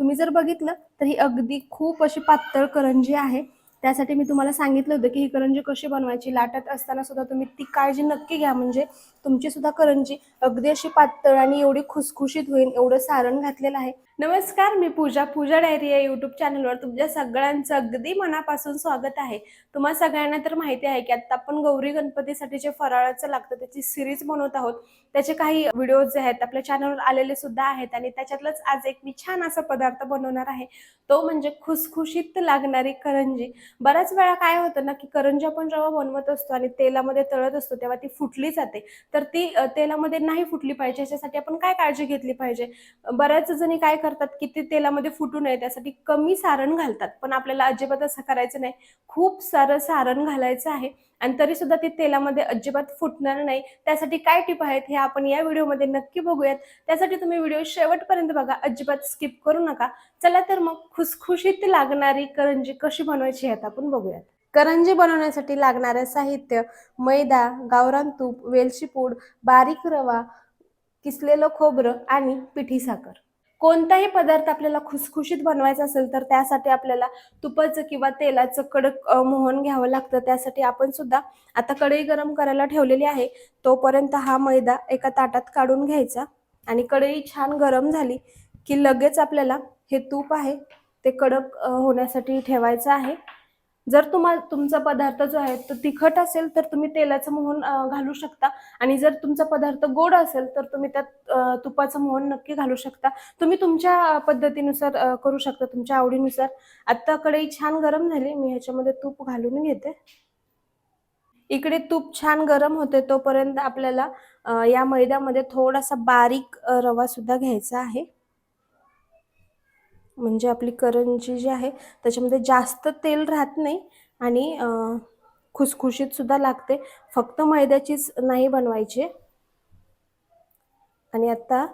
तुम्ही जर बघितलं तर ही अगदी खूप अशी पातळ करंजी आहे. त्यासाठी मी तुम्हाला सांगितलं होतं की ही करंजी कशी बनवायची लाटत असताना सुद्धा तुम्ही ती काळजी नक्की घ्या. म्हणजे तुमची सुद्धा करंजी अगदी अशी पातळ आणि एवढी खुसखुशीत होईल एवढं सारण घातलेलं आहे. नमस्कार मी पूजा पूजा डायरी या यूट्यूब चॅनलवर तुमच्या सगळ्यांचं अगदी मनापासून स्वागत आहे. तुम्हा सगळ्यांना तर माहिती आहे की आता आपण गौरी गणपतीसाठी जे फराळाचं लागतं त्याची सिरीज बनवत आहोत. त्याचे काही व्हिडिओज जे आहेत आपल्या चॅनलवर आलेले सुद्धा आहेत आणि त्याच्यातलंच आज एक मी छान असा पदार्थ बनवणार आहे. तो म्हणजे खुसखुशीत लागणारी करंजी. बऱ्याच वेळा काय होतं ना की करंजी आपण जेव्हा बनवत असतो आणि तेलामध्ये तळत असतो तेव्हा ती फुटली जाते. तर ती तेलामध्ये नाही फुटली पाहिजे याच्यासाठी आपण काय काळजी घेतली पाहिजे? बऱ्याच जणी काय करतात की ते तेलामध्ये फुटू नये त्यासाठी कमी सारण घालतात. पण आपल्याला अजिबात असं करायचं नाही. खूप सारं सारण घालायचं आहे आणि तरी सुद्धा ते तेलामध्ये अजिबात फुटणार नाही. त्यासाठी काय टिप आहेत हे आपण या व्हिडिओमध्ये नक्की बघूयात. त्यासाठी तुम्ही व्हिडिओ शेवटपर्यंत बघा. अजिबात स्किप करू नका. चला तर मग खुसखुशीत लागणारी करंजी कशी बनवायची आहे आता आपण बघूयात. करंजी बनवण्यासाठी लागणारे साहित्य मैदा गावरान तूप वेलची पूड बारीक रवा किसलेलं खोबरं आणि पिठी साखर. कोणताही पदार्थ आपल्याला खुसखुशीत बनवायचा असेल तर त्यासाठी आपल्याला तुपाचं किंवा तेलाचं कडक मोहन घ्यावं लागतं. त्यासाठी आपण सुद्धा आता कढई गरम करायला ठेवलेली आहे. तोपर्यंत हा मैदा एका ताटात काढून घ्यायचा आणि कढई छान गरम झाली की लगेच आपल्याला हे तूप आहे ते कडक होण्यासाठी ठेवायचं आहे. जर तुम्हाला तुमचा पदार्थ जो आहे तो तिखट असेल तर तुम्ही तेलाचं मोहन घालू शकता. आणि जर तुमचा पदार्थ गोड असेल तर तुम्ही त्यात तुपाचं मोहन नक्की घालू शकता. तुम्ही तुमच्या पद्धतीनुसार करू शकता तुमच्या आवडीनुसार. आत्ता कढई छान गरम झाली. मी ह्याच्यामध्ये तूप घालून घेते. इकडे तूप छान गरम होते तोपर्यंत आपल्याला या मैद्यामध्ये थोडासा बारीक रवा सुद्धा घ्यायचा आहे. म्हणजे आपली करंजी जी आहे त्याच्यामध्ये जास्त तेल राहत नाही आणि खुसखुशीतसुद्धा खुसखुशीत सुद्धा लागते. फक्त मैद्याचीच नाही बनवायची. आणि आता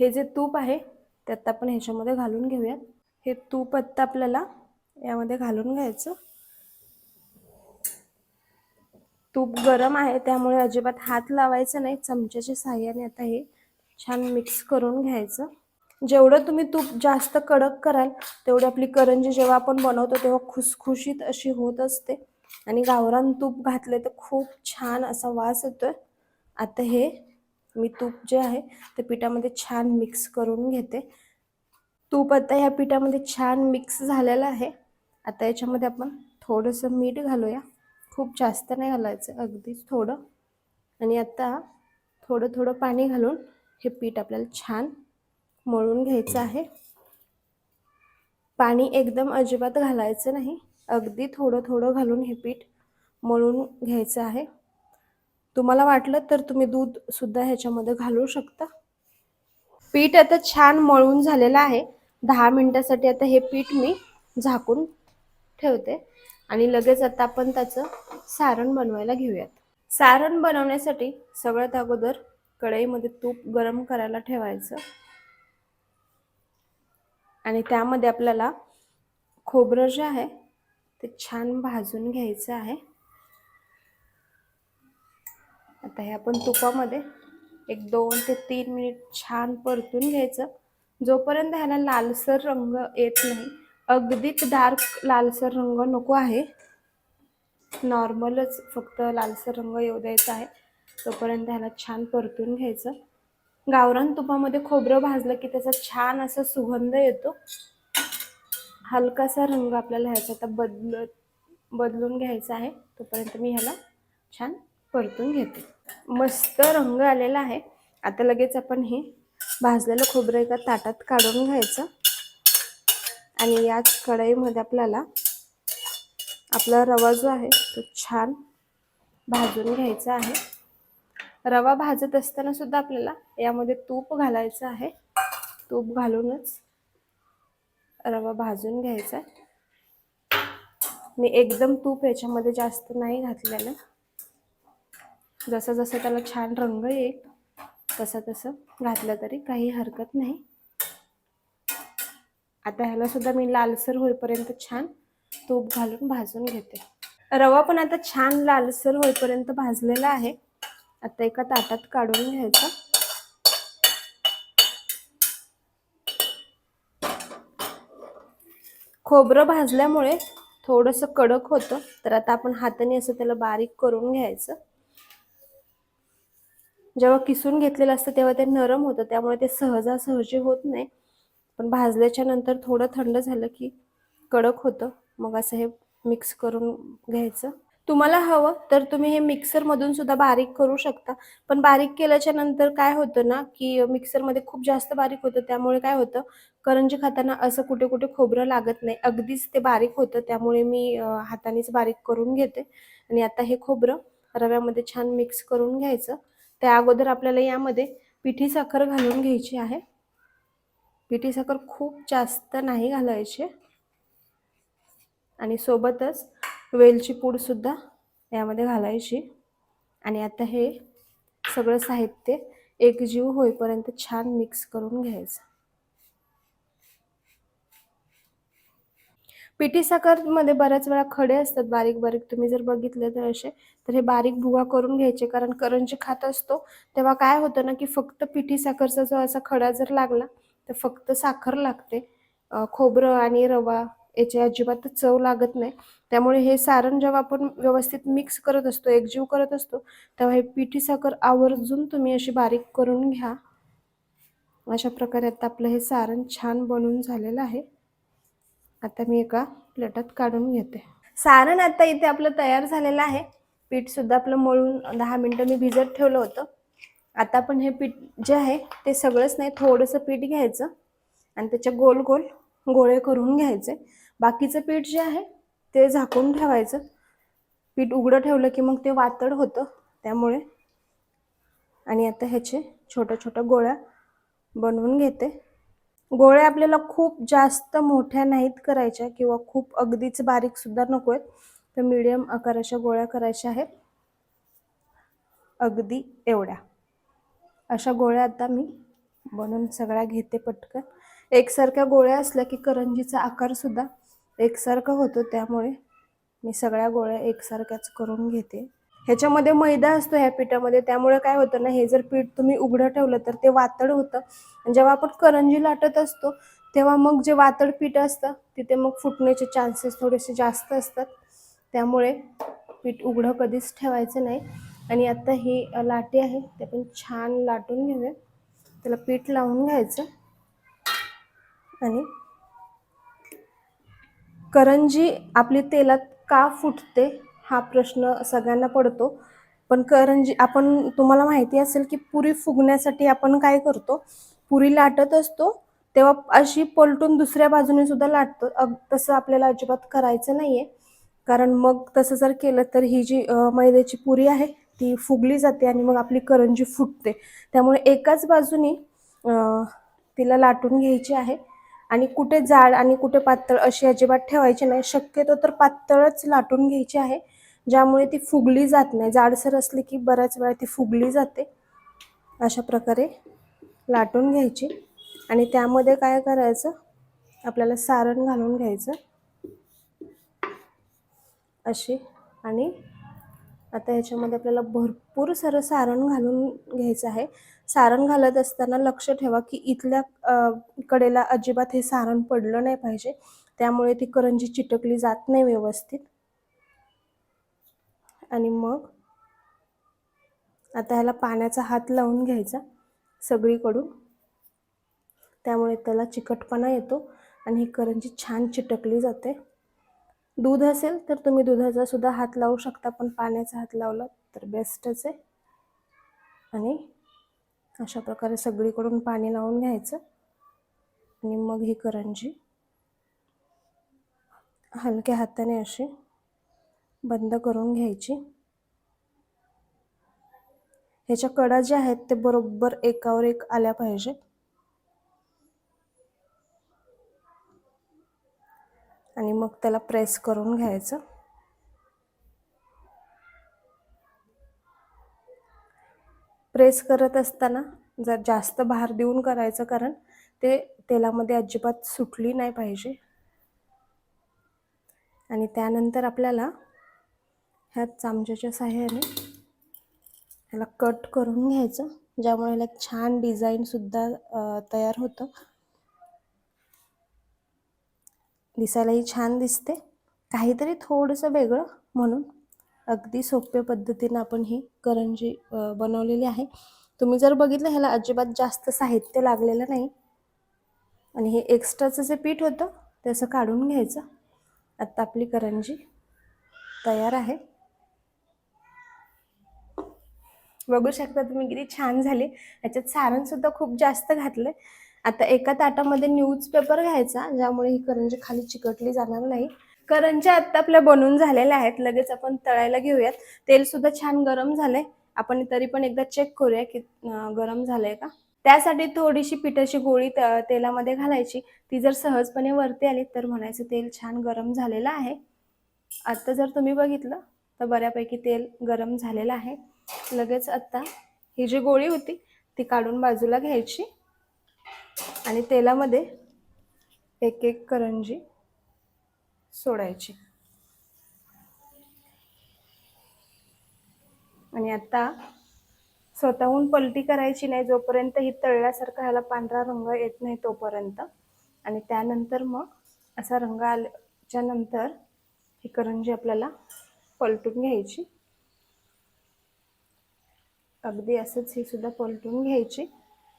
हे जे तूप आहे ते आता आपण ह्याच्यामध्ये घालून घेऊयात. हे तूप आत्ता आपल्याला यामध्ये घालून घ्यायचं. तूप गरम आहे त्यामुळे अजिबात हात लावायचा नाही. चमच्याच्या साह्याने आता हे छान मिक्स करून घ्यायचं. जेवढं तुम्ही तूप जास्त कडक कराल तेवढी आपली करंजी जेव्हा आपण बनवतो तेव्हा खुसखुशीत अशी होत असते. आणि गावरान तूप घातले तर खूप छान असा वास येतोय. आता हे मी तूप जे आहे ते पिठामध्ये छान मिक्स करून घेते. तूप आता ह्या पिठामध्ये छान मिक्स झालेलं आहे. आता याच्यामध्ये आपण थोडंसं मीठ घालूया. खूप जास्त नाही घालायचं अगदीच थोडं. आणि आता थोडं थोडं पाणी घालून हे पीठ आपल्याला छान मळून घ्यायचं आहे. पाणी एकदम अजिबात घालायचं नाही. अगदी थोडं थोडं घालून हे पीठ मळून घ्यायचं आहे. तुम्हाला वाटलं तर तुम्ही दूधसुद्धा ह्याच्यामध्ये घालू शकता. पीठ आता छान मळून झालेलं आहे. दहा मिनटासाठी आता हे पीठ मी झाकून ठेवते. आणि लगेच आता आपण त्याचं सारण बनवायला घेऊयात. सारण बनवण्यासाठी सगळ्यात अगोदर कढईमध्ये तूप गरम करायला ठेवायचं. आणि त्यामध्ये आपल्याला खोबरं जे आहे ते छान भाजून घ्यायचं आहे. आता हे आपण तुपामध्ये एक दोन ते तीन मिनिट छान परतून घ्यायचं. जोपर्यंत ह्याला लालसर रंग येत नाही अगदीच डार्क लालसर रंग नको आहे. नॉर्मलच फक्त लालसर रंग येऊ द्यायचा आहे. तोपर्यंत ह्याला छान परतून घ्यायचं. गावरान तुपामध्ये खोबरं भाजलं की त्याचा छान असा सुगंध येतो. हलकासा रंग आपल्याला ह्याचा आता बदलत बदलून घ्यायचा आहे. तोपर्यंत मी ह्याला छान परतून घेते. मस्त रंग आलेला आहे. आता लगेच आपण हे भाजलेलं खोबरं एका ताटात काढून घ्यायचं. आणि याच कढईमध्ये आपल्याला आपला रवा जो आहे तो छान भाजून घ्यायचा आहे. रवा भाजत असताना सुद्धा आपल्याला यामध्ये तूप घालायचं आहे. तूप घालूनच रवा भाजून घ्यायचा आहे. मी एकदम तूप याच्यामध्ये जास्त नाही घातलेलं. जसं जसं त्याला छान रंग येईल तसं तसं घातलं तरी काही हरकत नाही. आता ह्याला सुद्धा मी लालसर होईपर्यंत छान तूप घालून भाजून घेते. रवा पण आता छान लालसर होईपर्यंत भाजलेला आहे. आता एका ताटात काढून घ्यायचं. खोबरं भाजल्यामुळे थोडंसं कडक होतं. तर आता आपण हाताने असं त्याला बारीक करून घ्यायचं. जेव्हा किसून घेतलेलं असतं तेव्हा ते नरम होतं. त्यामुळे ते सहजासहजी होत नाही. पण भाजल्याच्या नंतर थोडं थंड झालं की कडक होतं. मग असं हे मिक्स करून घ्यायचं. तुम्हाला हवं तर तुम्ही हे मिक्सरमधून सुद्धा बारीक करू शकता. पण बारीक केल्याच्यानंतर काय होतं ना की मिक्सरमध्ये खूप जास्त बारीक होतं त्यामुळे काय होतं करंजी खाताना असं कुठे कुठे खोबरं लागत नाही. अगदीच ते बारीक होतं त्यामुळे मी हातानेच बारीक करून घेते. आणि आता हे खोबरं रव्यामध्ये छान मिक्स करून घ्यायचं. त्या अगोदर आपल्याला यामध्ये पिठी साखर घालून घ्यायची आहे. पिठी साखर खूप जास्त नाही घालायची. आणि सोबतच वेलची पूडसुद्धा यामध्ये घालायची. आणि आता हे सगळं साहित्य एकजीव होईपर्यंत छान मिक्स करून घ्यायचं. पिठी साखरमध्ये बऱ्याच वेळा खडे असतात बारीक बारीक. तुम्ही जर बघितले तर असे. तर हे बारीक भुगा करून घ्यायचे कारण करंजी खात असतो तेव्हा काय होतं ना की फक्त पिठी साखरचा जो असा खडा जर लागला तर फक्त साखर लागते. खोबरं आणि रवा याची अजिबात चव लागत नाही. त्यामुळे हे सारण जेव्हा आपण व्यवस्थित मिक्स करत असतो एकजीव करत असतो तेव्हा हे पिठी साखर आवर्जून तुम्ही अशी बारीक करून घ्या. अशा प्रकारे आता आपलं हे सारण छान बनून झालेलं आहे. आता मी एका प्लेटात काढून घेते. सारण आता इथे आपलं तयार झालेलं आहे. पीठ सुद्धा आपलं मळून दहा मिनटं मी भिजत ठेवलं होतं. आता आपण हे पीठ जे आहे ते सगळंच नाही थोडंसं पीठ घ्यायचं आणि त्याच्या गोल गोल गोळे करून घ्यायचे. बाकीचं पीठ जे आहे ते झाकून ठेवायचं. पीठ उघडं ठेवलं की मग ते वातड होतं त्यामुळे. आणि आता ह्याचे छोट्या छोट्या गोळ्या बनवून घेते. गोळ्या आपल्याला खूप जास्त मोठ्या नाहीत करायच्या किंवा खूप अगदीच बारीक सुद्धा नको आहेत. तर मीडियम आकाराच्या गोळ्या करायच्या आहेत. अगदी एवढ्या. अशा गोळ्या आता मी बनवून सगळ्या घेते पटकन. एकसारख्या गोळ्या असल्या की करंजीचा आकार सुद्धा एकसारखं होतो त्यामुळे मी सगळ्या गोळ्या एकसारख्याच करून घेते. ह्याच्यामध्ये मैदा असतो ह्या पिठामध्ये त्यामुळे काय होतं ना हे जर पीठ तुम्ही उघडं ठेवलं तर ते वातड होतं. आणि जेव्हा आपण करंजी लाटत असतो तेव्हा मग जे वातड पीठ असतं तिथे मग फुटण्याचे चान्सेस थोडेसे जास्त असतात. त्यामुळे पीठ उघडं कधीच ठेवायचं नाही. आणि आता ही लाटी आहे ते पण छान लाटून घेऊया त्याला पीठ लावून घ्यायचं. आणि करंजी आपली तेलात का फुटते हा प्रश्न सगळ्यांना पडतो. पण करंजी आपण तुम्हाला माहिती असेल की पुरी फुगण्यासाठी आपण काय करतो? पुरी लाटत असतो तेव्हा अशी पलटून दुसऱ्या बाजूने सुद्धा लाटतो अग तसं आपल्याला अजिबात करायचं नाहीये. कारण मग तसं जर केलं तर ही जी मैद्याची पुरी आहे ती फुगली जाते आणि मग आपली करंजी फुटते. त्यामुळे एकाच बाजूनी तिला लाटून घ्यायची आहे. आणि कुठे जाड आणि कुठे पातळ अशी अजिबात ठेवायची नाही. शक्यतो तर पातळच लाटून घ्यायची आहे ज्यामुळे ती फुगली जात नाही. जाडसर असली की बऱ्याच वेळा ती फुगली जाते. अशा प्रकारे लाटून घ्यायची. आणि त्यामध्ये काय करायचं? आपल्याला सारण घालून घ्यायचं. अशी आणि आता ह्याच्यामध्ये आपल्याला भरपूर सारं सारण घालून घ्यायचं आहे. सारण घालत असताना लक्ष ठेवा की इथल्या कडेला अजिबात हे सारण पडलं नाही पाहिजे. त्यामुळे ती करंजी चिटकली जात नाही व्यवस्थित. आणि मग आता ह्याला पाण्याचा हात लावून घ्यायचा सगळीकडून. त्यामुळे त्याला चिकटपणा येतो आणि ही करंजी छान चिटकली जाते. दूध असेल तर तुम्ही दुधाचा सुद्धा हात लावू शकता पण पाण्याचा हात लावला तर बेस्टच आहे आणि अशा प्रकारे सगळीकडून पाणी लावून घ्यायचं. आणि मग ही करंजी हलक्या हाताने अशी बंद करून घ्यायची. ह्याच्या कडा ज्या आहेत ते बरोबर एकावर एक आल्या पाहिजेत. आणि मग त्याला प्रेस करून घ्यायचं. प्रेस करत असताना जर जास्त भार देऊन करायचं कारण ते तेलामध्ये अजिबात सुटली नाही पाहिजे. आणि त्यानंतर आपल्याला ह्या चामच्याच्या साह्याने ह्याला कट करून घ्यायचं ज्यामुळे ह्याला छान डिझाईनसुद्धा तयार होतं. दिसायलाही छान दिसते. काहीतरी थोडंसं वेगळं म्हणून अगदी सोप्या पद्धतीनं आपण ही करंजी बनवलेली आहे. तुम्ही जर बघितलं ह्याला अजिबात जास्त साहित्य लागलेलं नाही. आणि हे एक्स्ट्राचं जे पीठ होतं ते असं काढून घ्यायचं. आत्ता आपली करंजी तयार आहे. बघू शकता तुम्ही किती छान झाले. ह्याच्यात सारणसुद्धा खूप जास्त घातलं आहे आता एका ताटामध्ये न्यूजपेपर घ्यायचा ज्यामुळे ही करंजी खाली चिकटली जाणार नाही. करंज्या आत्ता आपल्या बनवून झालेल्या आहेत लगेच आपण तळायला घेऊयात. तेल सुद्धा छान गरम झालंय. आपण तरी पण एकदा चेक करूया की गरम झालंय का? त्यासाठी थोडीशी पिठाची गोळी त- तेलामध्ये घालायची. ती जर सहजपणे वरती आली तर म्हणायचं तेल छान गरम झालेलं आहे. आता जर तुम्ही बघितलं तर बऱ्यापैकी तेल गरम झालेलं आहे. लगेच आत्ता ही जी गोळी होती ती काढून बाजूला घ्यायची. आणि तेलामध्ये एक एक करंजी सोडायची. आणि आता स्वतःहून पलटी करायची नाही जोपर्यंत ही तळल्यासारखा ह्याला पांढरा रंग येत नाही तोपर्यंत. आणि त्यानंतर मग असा रंग आल्याच्यानंतर ही करंजी आपल्याला पलटून घ्यायची. अगदी असंच ही सुद्धा पलटून घ्यायची.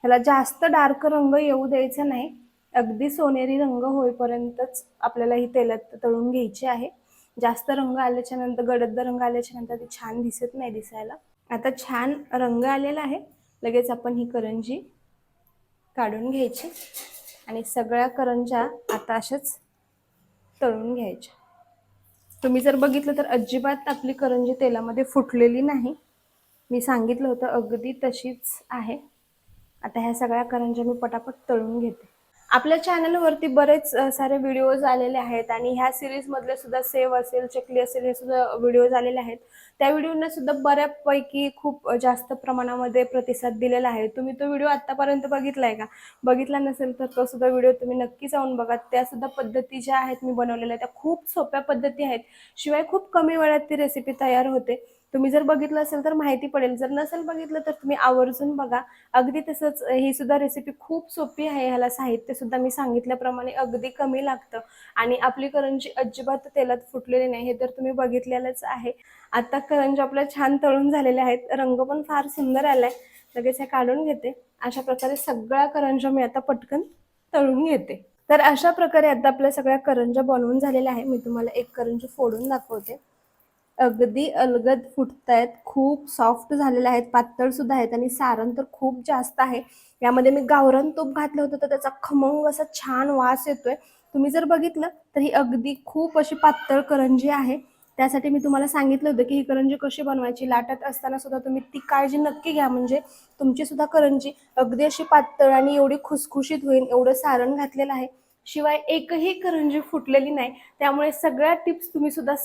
ह्याला जास्त डार्क रंग येऊ द्यायचा नाही. अगदी सोनेरी रंग होईपर्यंतच आपल्याला ही तेलात तळून घ्यायची आहे. जास्त रंग आल्याच्यानंतर गडद रंग आल्याच्यानंतर ती छान दिसत नाही दिसायला. आता छान रंग आलेला आहे. लगेच आपण ही करंजी काढून घ्यायची आणि सगळ्या करंज्या आता अशाच तळून घ्यायच्या. तुम्ही जर बघितलं तर अजिबात आपली करंजी तेलामध्ये फुटलेली नाही. मी सांगितलं होतं अगदी तशीच आहे. आता ह्या सगळ्या करंज्या मी पटापट तळून घेते. आपल्या चॅनलवरती बरेच सारे व्हिडिओज आलेले आहेत आणि ह्या सिरीजमधले सुद्धा सेव असेल चकली असेल हे सुद्धा व्हिडिओज आलेले आहेत. त्या व्हिडिओना सुद्धा बऱ्यापैकी खूप जास्त प्रमाणामध्ये प्रतिसाद दिलेला आहे. तुम्ही तो व्हिडिओ आत्तापर्यंत बघितला आहे का? बघितला नसेल तर तो सुद्धा व्हिडिओ तुम्ही नक्की जाऊन बघा. त्या सुद्धा पद्धती ज्या आहेत मी बनवलेल्या त्या खूप सोप्या पद्धती आहेत. शिवाय खूप कमी वेळात ती रेसिपी तयार होते. तुम्ही जर बघितलं असेल तर माहिती पडेल. जर नसेल बघितलं तर तुम्ही आवर्जून बघा. अगदी तसंच ही सुद्धा रेसिपी खूप सोपी आहे. ह्याला साहित्य सुद्धा मी सांगितल्याप्रमाणे अगदी कमी लागतं. आणि आपली करंजी अजिबात तेलात फुटलेली नाही. हे तर तुम्ही बघितलेलंच आहे. आता करंजी आपल्या छान तळून झालेल्या आहेत. रंग पण फार सुंदर आलाय. लगेच हे काढून घेते. अशा प्रकारे सगळ्या करंज्या मी आता पटकन तळून घेते. तर अशा प्रकारे आता आपल्या सगळ्या करंज्या बनवून झालेल्या आहे मी तुम्हाला एक करंजी फोडून दाखवते. अगदी अलगद फुटतायत खूप सॉफ्ट झालेले आहेत पातळ सुद्धा आहेत आणि सारण तर खूप जास्त आहे. यामध्ये मी गावरण तूप घातलं होतं तर त्याचा खमंग असा छान वास येतोय. तुम्ही जर बघितलं तर ही अगदी खूप अशी पातळ करंजी आहे. त्यासाठी मी तुम्हाला सांगितलं होतं की ही करंजी कशी बनवायची लाटत असताना सुद्धा तुम्ही ती काळजी नक्की घ्या. म्हणजे तुमची सुद्धा करंजी अगदी अशी पातळ आणि एवढी खुसखुशीत होईल एवढं सारण घातलेलं आहे. शिवाय एकही करंजी फुटलेली नाही. त्यामुळे सगळ्या टिप्स तुम्ही सुद्धा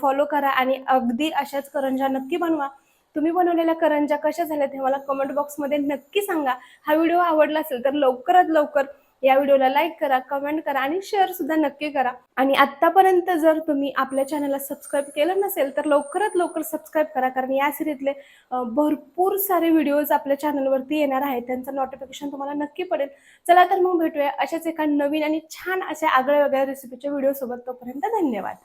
फॉलो करा आणि अगदी अशाच करंज्या नक्की बनवा. तुम्ही बनवलेल्या करंज्या कशा झाल्या हे मला कमेंट बॉक्समध्ये नक्की सांगा. हा व्हिडिओ आवडला असेल तर लवकरात लवकर या व्हिडिओला लाईक करा कमेंट करा आणि शेअर सुद्धा नक्की करा. आणि आतापर्यंत जर तुम्ही आपल्या चॅनलला सबस्क्राईब केलं नसेल तर लवकरात लवकर सबस्क्राईब करा. कारण या सिरीजले भरपूर सारे व्हिडिओज आपल्या चॅनलवरती येणार आहेत. त्यांचं नोटिफिकेशन तुम्हाला नक्की पडेल. चला तर मग भेटूया अशाच एका नवीन आणि छान अशा आगळ्या वेगळ्या रेसिपीच्या व्हिडिओसोबत. तोपर्यंत धन्यवाद.